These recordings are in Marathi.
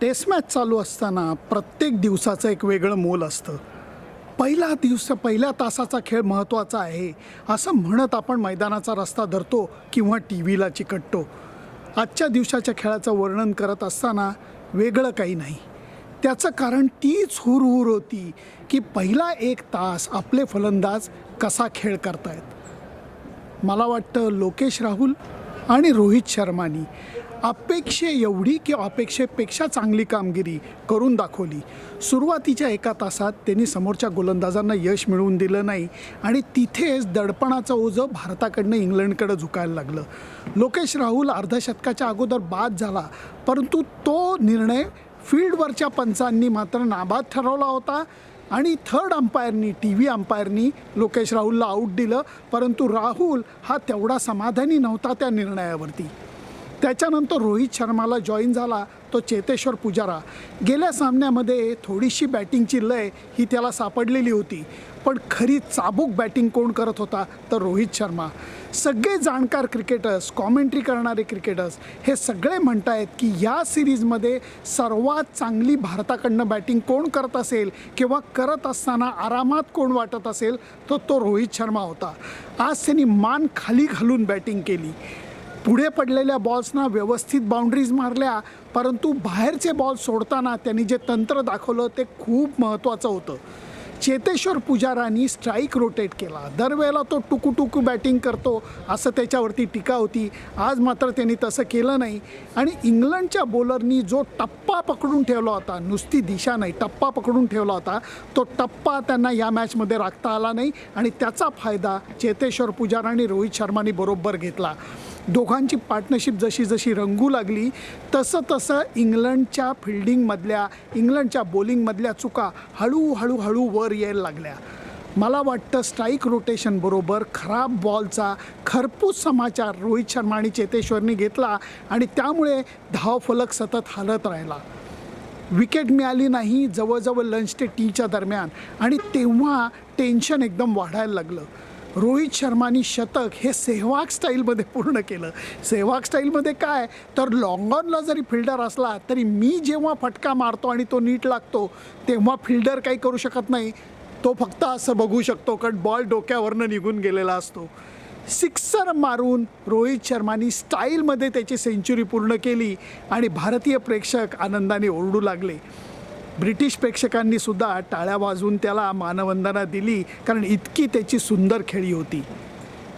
टेस्ट मॅच चालू असताना प्रत्येक दिवसाचं एक वेगळं मोल असतं. पहिला दिवस पहिल्या तासाचा खेळ महत्त्वाचा आहे असं म्हणत आपण मैदानाचा रस्ता धरतो किंवा टी व्हीला चिकटतो. आजच्या दिवसाच्या खेळाचं वर्णन करत असताना वेगळं काही नाही. त्याचं कारण तीच हुरहुर होती की पहिला एक तास आपले फलंदाज कसा खेळ करतायत. मला वाटतं लोकेश राहुल आणि रोहित शर्मानी अपेक्षे एवढी की अपेक्षेपेक्षा चांगली कामगिरी करून दाखवली. सुरुवातीच्या एका तासात त्यांनी समोरच्या गोलंदाजांना यश मिळवून दिलं नाही आणि तिथेच दडपणाचं ओझं भारताकडनं इंग्लंडकडं झुकायला लागलं. लोकेश राहुल अर्धशतकाच्या अगोदर बाद झाला परंतु तो निर्णय फील्डवरच्या पंचांनी मात्र नाबाद ठरवला होता आणि थर्ड अंपायरनी टी व्ही अंपायरनी लोकेश राहुलला आऊट दिलं परंतु राहुल हा तेवढा समाधानी नव्हता त्या निर्णयावरती. त्याच्यानंतर रोहित शर्माला जॉईन झाला तो चेतेश्वर पुजारा. गेल्या सामन्यामध्ये थोडीशी बॅटिंगची लय ही त्याला सापडलेली होती पण खरी चाबूक बॅटिंग कोण करत होता तर रोहित शर्मा. सगळे जाणकार क्रिकेटर्स कॉमेंट्री करणारे क्रिकेटर्स हे सगळे म्हणत आहेत की या सिरीजमध्ये सर्वात चांगली भारताकडनं बॅटिंग कोण करत असेल किंवा करत असताना आरामात कोण वाटत असेल तर तो रोहित शर्मा होता. आज त्यांनी मान खाली घालून बॅटिंग केली. पुढे पडलेल्या बॉल्सना व्यवस्थित बाउंड्रीज मारल्या परंतु बाहेरचे बॉल सोडताना त्यांनी जे तंत्र दाखवलं ते खूप महत्त्वाचं होतं. चेतेश्वर पुजारांनी स्ट्राईक रोटेट केला. दरवेळेला तो टुकू टुकू बॅटिंग करतो असं त्याच्यावरती टीका होती. आज मात्र त्यांनी तसं केलं नाही. आणि इंग्लंडच्या बॉलरनी जो टप्पा पकडून ठेवला होता नुसती दिशा नाही टप्पा पकडून ठेवला होता तो टप्पा त्यांना या मॅचमध्ये राखता आला नाही. आणि त्याचा फायदा चेतेश्वर पुजारा आणि रोहित शर्मानी बरोबर घेतला. दोघांची पार्टनरशिप जशी जशी रंगू लागली तसं तसं इंग्लंडच्या फिल्डिंगमधल्या इंग्लंडच्या बॉलिंगमधल्या चुका हळूहळू हळू वर यायला लागल्या. मला वाटतं स्ट्राईक रोटेशन बरोबर खराब बॉलचा खरपूस समाचार रोहित शर्मा आणि चेतेश्वरनी घेतला आणि त्यामुळे धावफलक सतत हलत राहिला. विकेट मिळाली नाही जवळजवळ लंच ते टीच्या दरम्यान आणि तेव्हा टेन्शन एकदम वाढायला लागलं. रोहित शर्मानी शतक हे सेहवाग स्टाईलमध्ये पूर्ण केलं. सेहवाग स्टाईलमध्ये काय? तर लॉंगॉनला जरी फिल्डर असला तरी मी जेव्हा फटका मारतो आणि तो नीट लागतो तेव्हा फिल्डर काही करू शकत नाही. तो फक्त असं बघू शकतो कारण बॉल डोक्यावरनं निघून गेलेला असतो. सिक्सर मारून रोहित शर्मानी स्टाईलमध्ये त्याची सेंचुरी पूर्ण केली आणि भारतीय प्रेक्षक आनंदाने ओरडू लागले. ब्रिटिश प्रेक्षकांनी सुद्धा टाळ्या वाजवून त्याला मानवंदना दिली कारण इतकी त्याची सुंदर खेळी होती.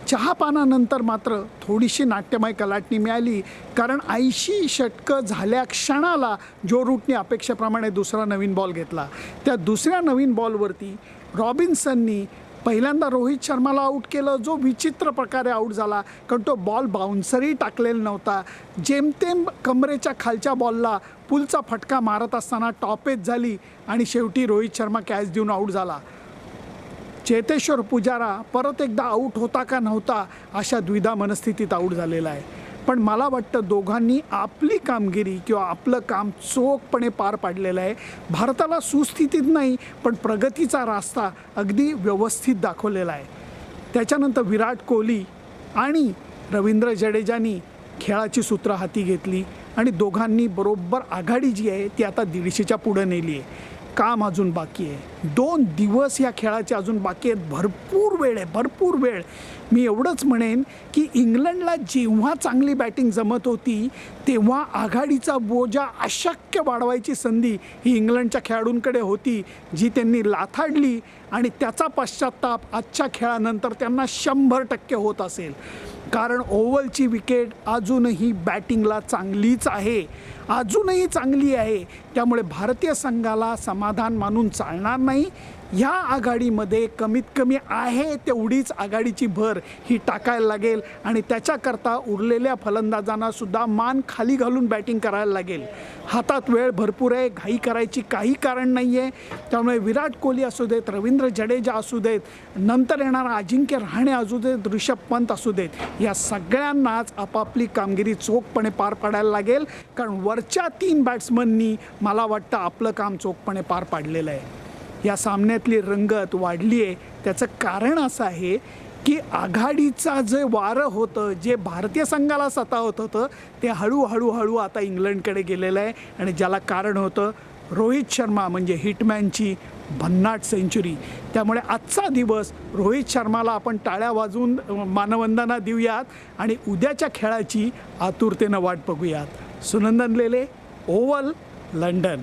चहापानानंतर मात्र थोडीशी नाट्यमय कलाटणी मिळाली कारण ऐंशी षटकं झाल्या क्षणाला जो रूटने अपेक्षेप्रमाणे दुसरा नवीन बॉल घेतला. त्या दुसऱ्या नवीन बॉलवरती रॉबिन्सननी पहिल्यांदा रोहित शर्माला आऊट केलं जो विचित्र प्रकारे आऊट झाला कारण तो बॉल बाउन्सरही टाकलेला नव्हता. जेमतेम कमरेच्या खालच्या बॉलला पुलचा फटका मारत असताना टॉपेज झाली आणि शेवटी रोहित शर्मा कॅच देऊन आऊट झाला. चेतेश्वर पुजारा परत एकदा आऊट होता का नव्हता अशा द्विधा मनस्थितीत आऊट झालेला आहे. पण मला वाटतं दोघांनी आपली कामगिरी किंवा आपलं काम चोखपणे पार पाडलेलं आहे. भारताला सुस्थितीत नाही पण प्रगतीचा रास्ता अगदी व्यवस्थित दाखवलेला आहे. त्याच्यानंतर विराट कोहली आणि रवींद्र जडेजानी खेळाची सूत्र हाती घेतली आणि दोघांनी बरोबर आघाडी जी आहे ती आता दीडशेच्या पुढं नेली आहे. काम अजून बाकी आहे. दोन दिवस या खेळाचे अजून बाकी आहेत. भरपूर वेळ आहे भरपूर वेळ. मी एवढंच म्हणेन की इंग्लंडला जेव्हा चांगली बॅटिंग जमत होती तेव्हा आघाडीचा बोजा अशक्य वाढवायची संधी ही इंग्लंडच्या खेळाडूंकडे होती जी त्यांनी लाथाडली आणि त्याचा पश्चाताप आजच्या खेळानंतर त्यांना शंभर टक्के होत असेल. कारण ओव्हलची विकेट अजूनही बॅटिंगला चांगलीच आहे. अजूनही चांगली आहे. त्यामुळे भारतीय संघाला समाधान मानून चालणार नाही. ह्या आघाडीमध्ये कमीत कमी आहे तेवढीच आघाडीची भर ही टाकायला लागेल आणि त्याच्याकरता उरलेल्या फलंदाजांना सुद्धा मान खाली घालून बॅटिंग करायला लागेल. हातात वेळ भरपूर आहे घाई करायची काही कारण नाही आहे त्यामुळे विराट कोहली असू देत रवींद्र जडेजा असू देत नंतर येणारा अजिंक्य रहाणे असू देत ऋषभ पंत असू देत या सगळ्यांनाच आपापली कामगिरी चोखपणे पार पाडायला लागेल. कारण वरच्या तीन बॅट्समननी मला वाटतं आपलं काम चोखपणे पार पाडलेलं आहे. या सामन्यातली रंगत वाढली आहे. त्याचं कारण असं आहे की आघाडीचा जे वारं होतं जे भारतीय संघाला सतावत होतं ते हळूहळू हळू आता इंग्लंडकडे गेलेलं आहे. आणि ज्याला कारण होतं रोहित शर्मा म्हणजे हिटमॅनची भन्नाट सेंचुरी त्यामुळे आजचा दिवस रोहित शर्माला आपण टाळ्या वाजवून मानवंदना देऊयात आणि उद्याच्या खेळाची आतुरतेनं वाट बघूयात. Sunandan Lele oval London.